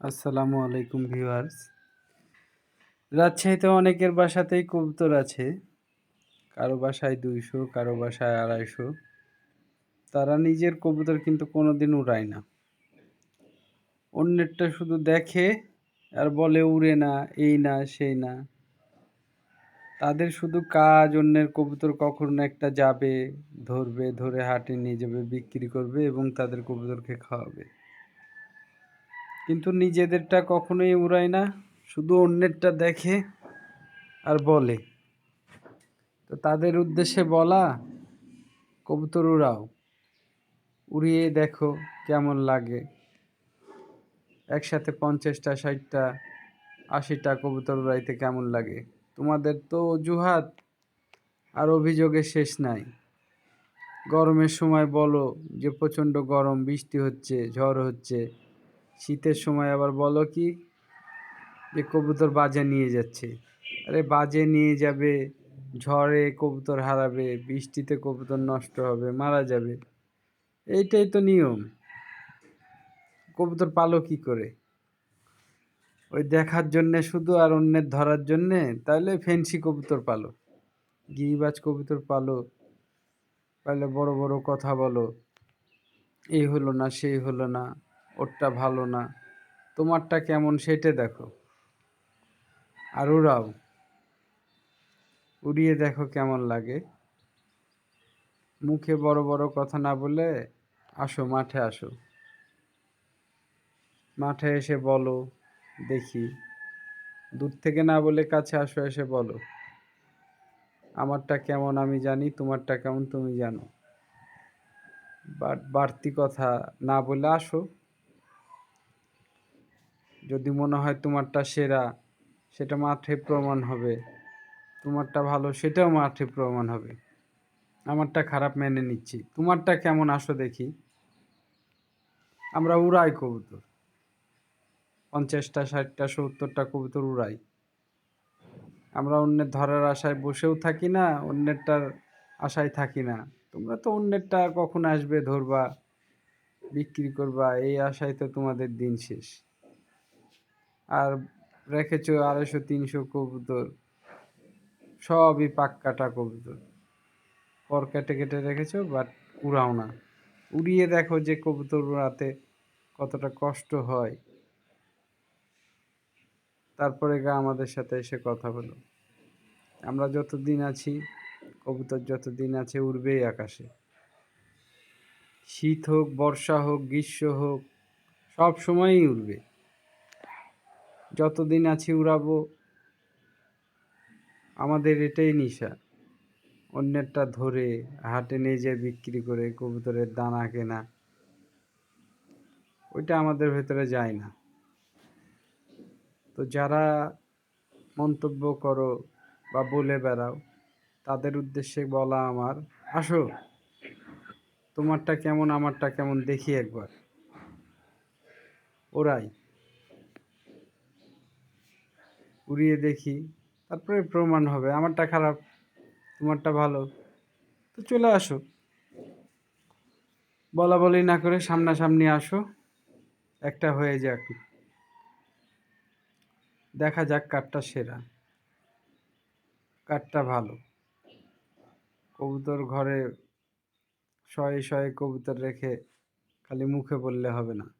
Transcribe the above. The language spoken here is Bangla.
আসসালামু আলাইকুম ভিউয়ার্স। রাজশাহীতে অনেকের বাসাতেই কবুতর আছে। কারও বাসায় দুইশো, কারও বাসায় আড়াইশো। তারা নিজের কবুতর কিন্তু কোনো দিন উড়ায় না। অন্যেরটা শুধু দেখে আর বলে, উড়ে না, এই না, সেই না। তাদের শুধু কাজ, অন্যের কবুতর কখন একটা যাবে, ধরবে, ধরে হাটে নিয়ে যাবে, বিক্রি করবে এবং তাদের কবুতরকে খাওয়াবে। কিন্তু নিজেদেরটা কখনোই উড়ায় না, শুধু অন্যেরটা দেখে আর বলে। তো তাদের উদ্দেশ্যে বলা, কবুতর উড়াও। উড়িয়ে দেখো কেমন লাগে। একসাথে পঞ্চাশটা, ষাটটা, আশিটা কবুতর উড়াইতে কেমন লাগে? তোমাদের তো অজুহাত, আর অভিযোগের শেষ নাই। গরমের সময় বলো যে প্রচণ্ড গরম, বৃষ্টি হচ্ছে, ঝড় হচ্ছে শীতের সময় আবার বলো কি যে কবুতর বাজে নিয়ে যাচ্ছে। আরে বাজে নিয়ে যাবে, ঝড়ে কবুতর হারাবে, বৃষ্টিতে কবুতর নষ্ট হবে, মারা যাবে। এইটাই তো নিয়ম। কবুতর পালো কি করে? ওই দেখার জন্যে শুধু আর অন্যের ধরার জন্যে? তাহলে ফেন্সি কবুতর পালো। গিরিবাজ কবুতর পালো। তাহলে বড় বড় কথা বলো। এই হলো না, সেই হলো না। ওরটা ভালো না। তোমারটা কেমন সেটা দেখো। আর উড়াও। উড়িয়ে দেখো কেমন লাগে। মুখে বড় বড় কথা না বলে আসো, মাঠে আসো। মাঠে এসে বলো, দেখি। দূর থেকে না বলে কাছে আসো, এসে বলো। আমারটা কেমন আমি জানি, তোমারটা কেমন তুমি জানো। বাট বাড়তি কথা না বলে আসো। যদি মনে হয় তোমারটা সেরা, সেটা মাঠে প্রমাণ হবে। তোমারটা ভালো, সেটাও মাঠে প্রমাণ হবে। আমারটা খারাপ মেনে নিচ্ছি। তোমারটা কেমন আসো দেখি। আমরা উড়াই কবুতর। পঞ্চাশটা, ষাটটা, সত্তরটা কবুতর উড়াই। আমরা অন্যের ধরার আশায় বসেও থাকি না, অন্যেরটার আশায় থাকি না। তোমরা তো অন্যেরটা কখন আসবে ধরবা, বিক্রি করবা, এই আশায় তো তোমাদের দিন শেষ। আর রেখেছো আড়াইশো, তিনশো কবুতর। সবই পাক কাটা কবুতর। পর কেটে কেটে রেখেছো বাট উড়াও না। উড়িয়ে দেখো যে কবুতর উড়াতে কতটা কষ্ট হয়। তারপরে গা আমাদের সাথে এসে কথা বলো। আমরা যতদিন আছি, কবুতর যতদিন আছে উড়বেই আকাশে। শীত হোক, বর্ষা হোক, গ্রীষ্ম হোক, সব সময়ই উড়বে। যতদিন আছি উড়াবো, আমাদের এটাই নিশা। অন্যেরটা ধরে হাটে নিয়ে যেয়ে বিক্রি করে কবুতরের দানা কেনা, ওইটা আমাদের ভেতরে যায় না। তো যারা মন্তব্য করো বা বলে বেড়াও, তাদের উদ্দেশ্যে বলা আমার, আসো, তোমারটা কেমন, আমারটা কেমন দেখি একবার। ওরাই। উড়িয়ে দেখি, তারপরে প্রমাণ হবে, আমারটা খারাপ, তোমারটা ভালো। তো চলে আসো। বলা বলি না করে সামনাসামনি আসো, একটা হয়ে যাক। দেখা যাক কাঠটা সেরা কাঠটা ভালো। কবুতর ঘরে শয়ে শয়ে কবুতর রেখে খালি মুখে বললে হবে না।